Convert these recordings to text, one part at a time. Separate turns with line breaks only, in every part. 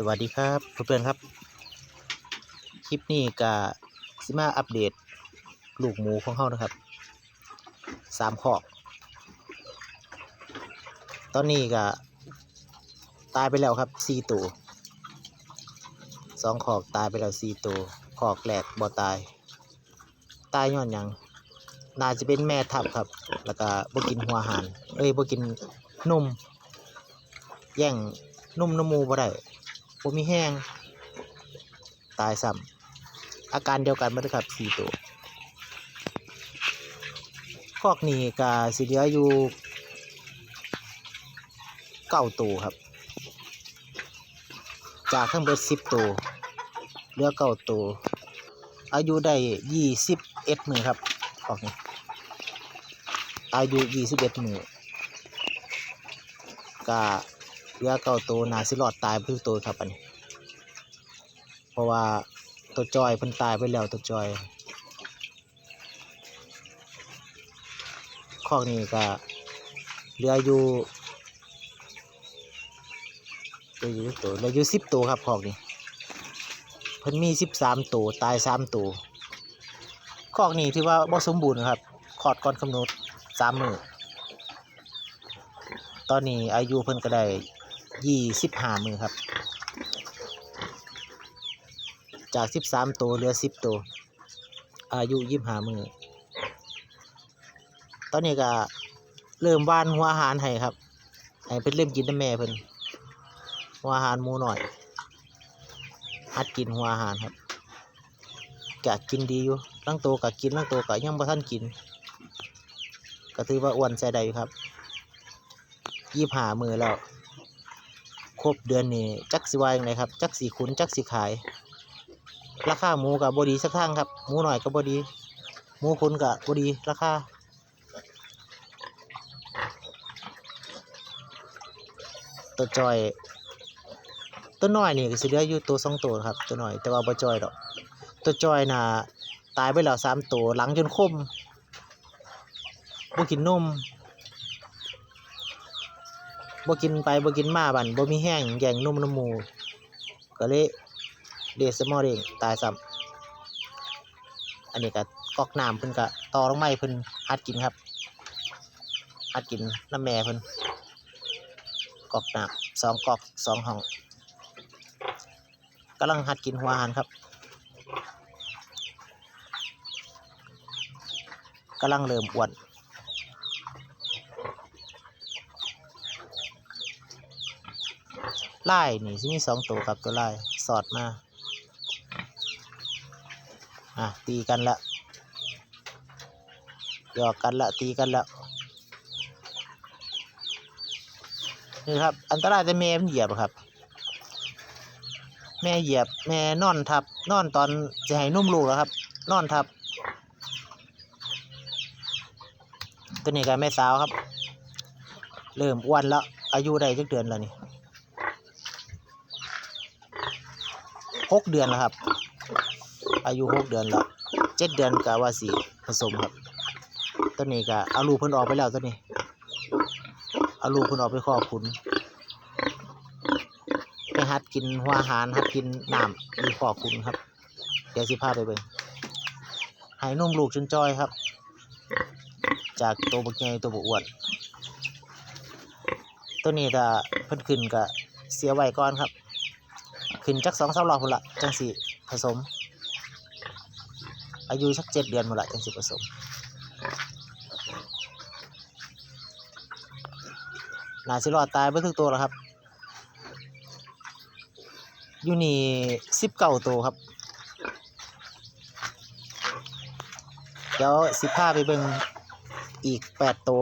สวัสดีครับเพื่อนๆครับ คลิปนี้ก็สิมาอัปเดต ลูกหมูของเขานะครับสามขอกตอนนี้ก็ตายไปแล้วครับสี่ตัวสองขอกตายไปแล้วสี่ตัวขอกแหลกบ่ตาย ตายย้อนยังน่าจะเป็นแม่ทับครับ แล้วก็บ่กินหัวหารเอ้ยบ่กินนมแย่งนุ่มน้ำมูบ่ได้ บ่มีแห้งตายซ้ำอาการเดียวกันบ่ได้ครับสี่ตัวคอกนี้ก็สิเหลืออยู่เก้าตัวครับ จากทั้งเบิดสิบตัวเหลือเก้าตัวอายุได้ยี่สิบเอ็ดมือครับคอกนี้อายุยี่สิบเอ็ดมือก็ เหลือเก้าตัวนาสิรอดตายไปทุกตัวครับอันนี้ เพราะว่าตัวจอยเพิ่นตายไปแล้วตัวจอยคอกนี้ก็เหลืออยู่เหลืออยู่ตัวเหลืออยู่สิบตัวครับคอกนี้เพิ่นมีสิบสามตัวตายสามตัวคอกนี้ถือว่าบ่สมบูรณ์ครับคลอดก่อนกำหนดสามมือตอนนี้อายุเพิ่นก็ได้ ยี่สิบห้ามือครับ จากสิบสามตัวเหลือสิบตัว อายุยี่ห้ามือ ตอนนี้ก็เริ่มว่านหัวอาหารให้ครับ ให้เพิ่นเริ่มกินน้ำแม่เพิ่นหัวอาหารหมูหน่อยหัดกินหัวอาหารครับกะกินดีอยู่ลังโตวกะกินลังโตวกะยังบ่ทันกิน ก็ถือว่าอ้วนใส่ได้อยู่ครับยี่ห้ามือแล้ว ครบเดือนนี้จักสิวาอย่างไรครับจักสีขุนจักสีขาย ราคาหมูกับบดีสักทางครับหมูหน่อยกับบดีหมูคุณกับบดีราคาตัวจอยตัวน้อยนี่ก็สิเหลืออยู่ตัวสองตัวครับ ตัวน้อยแต่ว่าบ่จอยดอก ตัวจอยน่ะตายไปแล้วสามตัวหลังจนคมบ่กินนม บ่กินไปบ่กินมาบันบ่มีแห้งแย่งนมน้ำมูก็เลยเดสมอเรงตายซ้ำอันนี้ก็กอกน้ำเพิ่นก็ต่อลงไม้เพิ่นหัดกินครับหัดกินน้ำแม่เพิ่นกอกน้ำสองกอกสองห้องกำลังหัดกินหัวอาหารครับกำลังเริ่มอ้วน ไล่นี่สิมีสองตัวครับตัวไล่สอดมา อะ ตีกันละหยอกกันละตีกันละนี่ครับ อันตรายแต่แม่มันเหยียบครับ แม่เหยียบแม่นอนทับ นอนตอนจะให้นุ่มลูกแล้วครับ นอนทับ ตัวนี้ก็แม่สาวครับ เริ่มอ้วนแล้วอายุได้จักเดือนแล้วนี่ หกเดือนแล้วครับ อายุหกเดือนแล้วเจ็ดเดือนกะว่าสีผสมครับตัวนี้ก็เอาลูกเพิ่นออกไปแล้วตัวนี้เอาลูกเพิ่นออกไปครอบคุณไปหัดกินหัวอาหารหัดกินน้ำอยู่ครอบคุณครับ เดี๋ยวสิพาไปเบิ่งให้นมลูกจนจอยครับ จากตัวบกใหญ่ตัวบกอ้วนตัวนี้ถ้าเพิ่นขึ้นก็เสียไว้ก่อนครับ ขึ้นจักสองสามรอบพุ่นละจังสิผสม อายุสักเจ็ดเดือนหมดละจังสิผสมน่าสิรอดตายไปทุกตัวแล้วครับอยู่นี่สิบเก้าตัวครับ เดี๋ยวสิพาไปเบิ่งอีกแปดตัว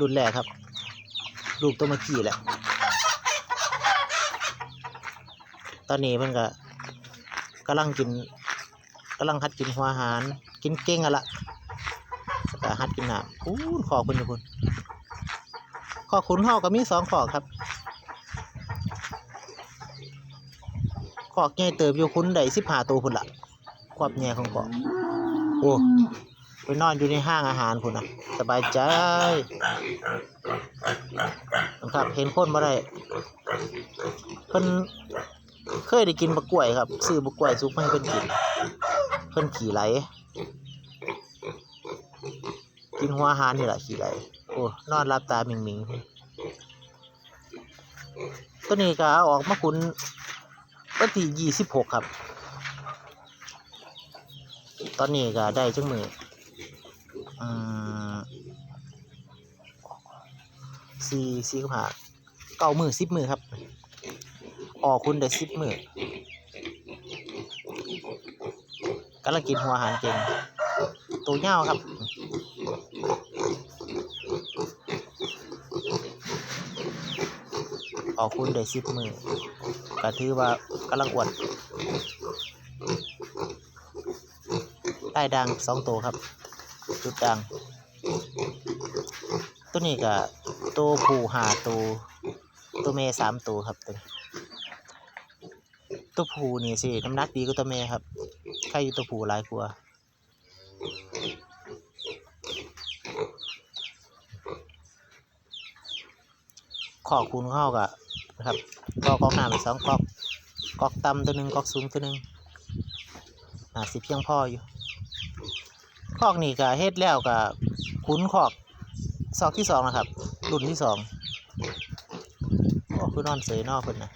รุ่นแรกครับ ลูกตัวเมื่อกี้แหละ ตอนนี้เพิ่นก็กำลังกินกำลังหัดกินหัวอาหาร กินเก่งอะละแล้วก็หัดกินน้ำอู้ขอคุณอยู่คุณขอคุณห่อก็มีสองขอครับขอกใหญ่เติบอยู่คุณได้สิบห้าตัวคุณละความใหญ่ของขอกโอ้ไปนอนอยู่ในห้างอาหารคุณนะสบายใจนะครับเห็นคนมาได้เพิ่น เคยได้กินบะกล้วยครับ ซื้อบะกล้วยซุปมาให้เพิ่นกิน เพิ่นขี่ไหล กินหัวอาหารนี่แหละขี่ไหล โอ้ นอนรับตาหมิงมิงตัวนี้ก็ออกมาขุนวันที่ยี่สิบหกครับ ตอนนี้ก็ได้จังมืออืมสี่สี่กับห้าเก้ามือสิบมือครับ ออคุณได้สิบมือกำลังกินหัวอาหารเก่งตัวเง่าครับออกคุณได้สิบมือก็ถือว่ากำลังอวนได้ดังสองตัวครับ จุดดัง ตัวนี้ก็ตัวผู้หาตัวตัวเมสามตัวครับตัวนี้ ตัวผู้นี่สิน้ำหนักดีกว่าตัวเมครับใครอยู่ตัวผู้หลายกว่าขอคูณเข้ากับนะครับก็กอกน้ำไปสองกอกกอกต่ำตัวหนึ่งกอกสูงตัวหนึ่งน่าสิเพียงพ่ออยู่คอกนี่ก็เฮ็ดแล้วก็คุ้นคอกซอกที่สองนะครับ รุ่นที่สองโอ้คือนอนเสยนอกคนนะ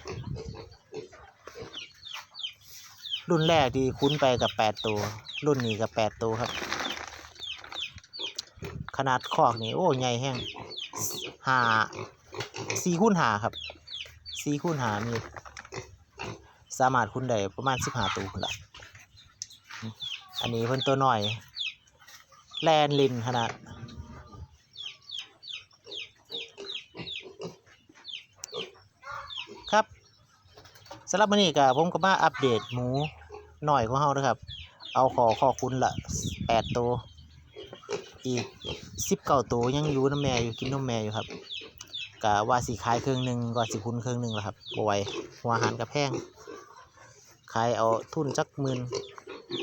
รุ่นแรกที่คุ้นไปกับแปดตัว รุ่นนี้กับแปดตัวครับ ขนาดคอกนี่โอ้ใหญ่แห้งหาสี่คูณหาครับสี่คูณหามีสามารถคุ้นได้ประมาณสิบห้าตัวละอันนี้เพิ่นตัวหน่อย แลนลินขนาด ครับสำหรับวันนี้ก็ผมก็มาอัปเดตหมู หน่อยของเฮานะครับ เอาขอขอคุณละแปดตัว อีกสิบเก้าตัวยังอยู่น้ำแม่อยู่กินนมแม่อยู่ครับกะว่าสิขายเครื่องหนึ่งก็สิคุณเครื่องหนึ่งแล้วครับบไหวหัวหารกับแพงขายเอาทุนจักหมื่น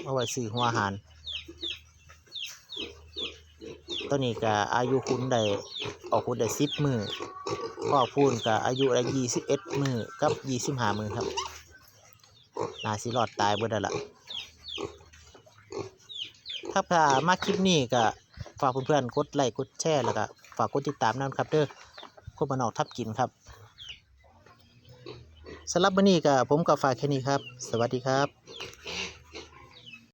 เอาไว้ซื้อหัวหารตัวนี้ก็อายุคุณได้ออกคุณได้สิบมือพ่อพูนก็อายุได้ยี่สิบเอ็ดมือกับยี่สิบห้ามือครับ น่าสิรอดตายเบิดแล้วล่ะถ้าพามาคลิปนี้ก็ฝากเพื่อนๆกดไลค์กดแชร์แล้วก็ฝากกดติดตามนะครับเด้อควบมโนออกทับกินครับสำหรับวันนี้ก็ผมก็ฝากแค่นี้ครับ สวัสดีครับ